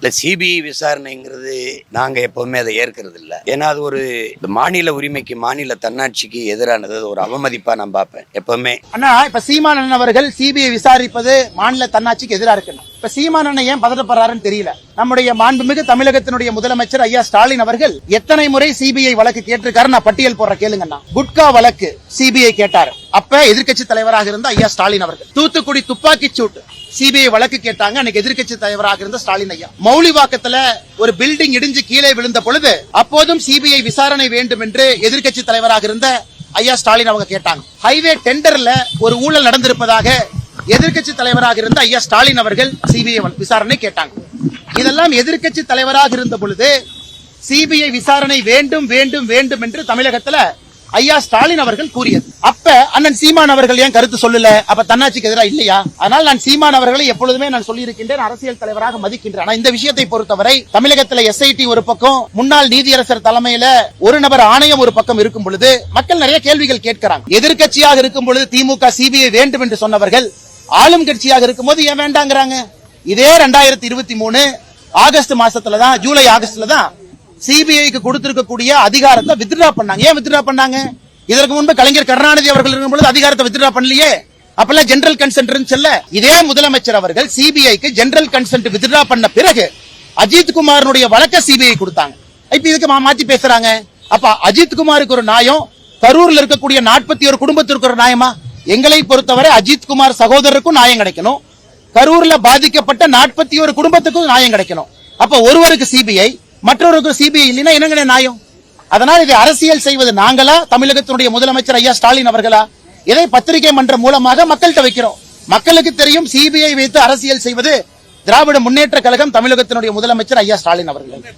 இல்ல சிபிஐ விசாரணைங்கிறது நாங்க எப்பவுமே அதை ஏற்கிறது இல்ல ஏன்னா அது ஒரு மாநில உரிமைக்கு மாநில தன்னாட்சிக்கு எதிரானது. அது ஒரு அவமதிப்பா நான் பார்ப்பேன் எப்பவுமே. ஆனா இப்ப சீமானன் அவர்கள் சிபிஐ விசாரிப்பது மாநில தன்னாட்சிக்கு எதிரா இருக்கணும் இப்ப சீமானன் ஏன் பதட்டப்படுறாருன்னு தெரியல. நம்முடைய மாண்புமிகு தமிழகத்தினுடைய முதலமைச்சர் ஐயா ஸ்டாலின் அவர்கள் எத்தனை முறை சிபிஐ வழக்கு கேட்டிருக்காரு நான் பட்டியல் போடுற கேளுங்கண்ணா. குட்கா வழக்கு சிபிஐ கேட்டாரு. அப்ப எதிர்க்கட்சி தலைவராக இருந்த ஐயா ஸ்டாலின் அவர்கள். தூத்துக்குடி துப்பாக்கி சூட்டு சிபிஐ வழக்கு கேட்டாங்க. அன்னைக்கு எதிர்கட்சி தலைவராக இருந்த ஸ்டாலின் ஐயா. மௌலிவாக்கத்துல ஒரு பில்டிங் இடிஞ்சு கீழே விழுந்த பொழுது அப்போதும் சிபிஐ விசாரணை வேண்டும் என்று எதிர்கட்சி தலைவராக இருந்த ஐயா ஸ்டாலின் அவங்க கேட்டாங்க. ஹைவே டெண்டர்ல ஒரு ஊழல் நடந்திருப்பதாக எதிர்கட்சி தலைவராக இருந்த ஐயா ஸ்டாலின் அவர்கள் சிபிஐ விசாரணை கேட்டாங்க. இதெல்லாம் எதிர்கட்சி தலைவராக இருந்த பொழுது சிபிஐ விசாரணை வேண்டும் வேண்டும் வேண்டும் என்று தமிழகத்துல ஐயா ஸ்டாலின் அவர்கள் கூறியது. அப்ப அண்ணன் சீமான் அவர்கள் ஏன் கருத்து சொல்லல? அப்ப தன்னாட்சிக்கு எதிராக இல்லையா? அதனால் நான் சீமான் அவர்களை எப்பொழுதுமே நான் சொல்லியிருக்கின்றேன் அரசியல் தலைவராக மதிக்கின்றேன். ஆனா இந்த விஷயத்தை பொறுத்தவரை தமிழகத்துல எஸ்ஐடி ஒரு பக்கம் முன்னாள் நீதியரசர் தலைமையில ஒரு நபர் ஆணையம் ஒரு பக்கம் இருக்கும் பொழுது மக்கள் நிறைய கேள்விகள் கேட்கிறாங்க. எதிர்கட்சியாக இருக்கும் பொழுது திமுக சிபிஐ வேண்டும் என்று சொன்னவர்கள் ஆளும் கட்சியாக இருக்கும்போது ஏன் வேண்டாங்கிறாங்க? இதே ரெண்டாயிரத்தி இருபத்தி மூணு ஆகஸ்ட் மாசத்துல தான் ஜூலை ஆகஸ்ட்ல தான் சிபிஐக்கு கொடுத்திருக்கக்கூடிய அதிகாரத்தை வித்ட்ரா பண்ணாங்க. ஏன் வித்ட்ரா பண்ணாங்க? இதற்கு முன்பு கலைஞர் கருணாநிதி அவர்கள் இருக்கும்போது அதிகாரத்தை வித்ட்ரா பண்ணலையே. அப்பெல்லாம் ஜெனரல் கன்சென்ட் இருந்துச்சுல்ல இதே முதலமைச்சர் அவர்கள் சிபிஐக்கு ஜெனரல் கன்சென்ட் வித்ட்ரா பண்ண பிறகு அஜித் குமாரனுடைய வழக்க சிபிஐ கொடுத்தாங்க. இப்ப இதுக்கு மா- மாத்தி பேசுறாங்க. அப்ப அஜித் குமாருக்கு ஒரு நியாயம் கரூர்ல இருக்கக்கூடிய நாற்பத்தி ஒரு குடும்பத்திற்கு ஒரு நியாயமா? எங்களை பொறுத்தவரை அஜித் குமார் சகோதரருக்கும் நியாயம் கிடைக்கணும். கரூர்ல பாதிக்கப்பட்ட நாற்பத்தி ஒரு குடும்பத்துக்கும் நியாயம் கிடைக்கணும். அப்ப ஒருவருக்கு சிபிஐ மற்றொருக்கு சிபிஐ இல்லைன்னா என்னங்க நியாயம்? அதனால் இதை அரசியல் செய்வது நாங்களா? தமிழகத்தினுடைய முதலமைச்சர் ஐயா ஸ்டாலின் அவர்களா? இதை பத்திரிகை மன்றம் மூலமாக மக்கள்கிட்ட வைக்கிறோம். மக்களுக்கு தெரியும் சிபிஐ வைத்து அரசியல் செய்வது திராவிட முன்னேற்ற கழகம் தமிழகத்தினுடைய முதலமைச்சர் ஐயா ஸ்டாலின் அவர்கள்.